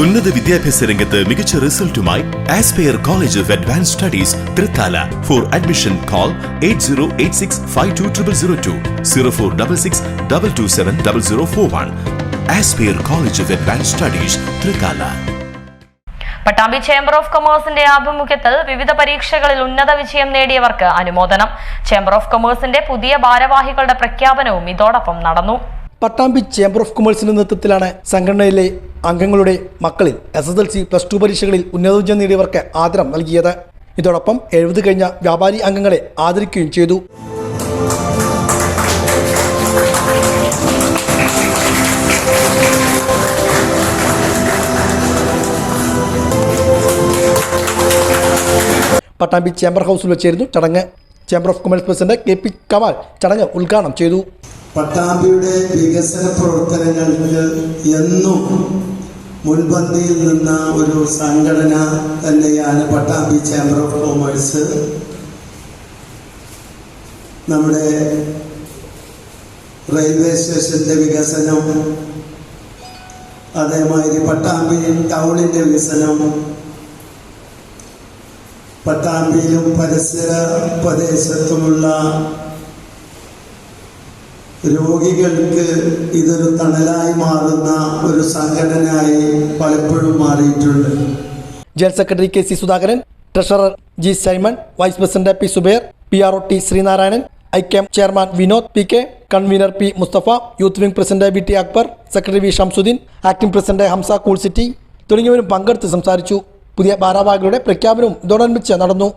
ഉന്നത വിദ്യാഭ്യാസ രംഗത്ത് മികച്ച റിസൾട്ടുമായി Aspire college of advance studies Thrithala. For admission call eight zero eight six five two triple zero two zero four double six double two seven double zero four one Aspire college of advance studies Thrithala. Pattambi chamber of കൊമേഴ്സിന്റെ ആഭിമുഖ്യത്തിൽ വിവിധ പരീക്ഷകളിൽ ഉന്നത വിജയം നേടിയവർക്ക് അനുമോദനം. Chamber of കൊമേഴ്സിന്റെ പുതിയ ഭാരവാഹികളുടെ പ്രഖ്യാപനവും ഇതോടൊപ്പം നടന്നു. പട്ടാമ്പി ചേംബർ ഓഫ് കൊമേഴ്സിന്റെ നേതൃത്വത്തിലാണ് സംഘടനയിലെ അംഗങ്ങളുടെ മക്കളിൽ S S L C plus two പരീക്ഷകളിൽ ഉന്നത വിജയം നേടിയവർക്ക് ആദരം നൽകിയത്. ഇതോടൊപ്പം എഴുപത് കഴിഞ്ഞ വ്യാപാരി അംഗങ്ങളെ ആദരിക്കുകയും ചെയ്തു. പട്ടാമ്പി ചേംബർ ഹൗസിൽ വെച്ചായിരുന്നു ചടങ്ങ്. Chamber of commerce president K P Kamal ചടങ്ങ് ഉദ്ഘാടനം ചെയ്തു. പട്ടാമ്പിയുടെ വികസന പ്രവർത്തനങ്ങൾക്ക് എന്നും മുൻപന്തിയിൽ നിന്ന ഒരു സംഘടന തന്നെയാണ് പട്ടാമ്പി ചേംബർ ഓഫ് കൊമേഴ്സ് നമ്മുടെ റെയിൽവേ സ്റ്റേഷന്റെ വികസനം അതേമാതിരി പട്ടാമ്പി ടൗണിന്റെ വികസനം പട്ടാമ്പിയിലും പരിസര പ്രദേശത്തുമുള്ള രോഗികൾക്ക് ഇതൊരു തണലായി മാറുന്ന ഒരു സംഘടനയായി പലപ്പോഴും മാറിയിട്ടുണ്ട്. General secretary K C Sudhakaran treasurer G Simon vice president P Zuber P R O T Sreenarayanan ഐക്യം chairman Vinod P K convener P Mustafa youth wing president V T Akbar secretary V Shamsudheen acting president Hamza cool city തുടങ്ങിയവരും പങ്കെടുത്ത് സംസാരിച്ചു. പുതിയ ഭാരവാഹികളുടെ പ്രഖ്യാപനവും ഇതോടനുബന്ധിച്ച് നടന്നു.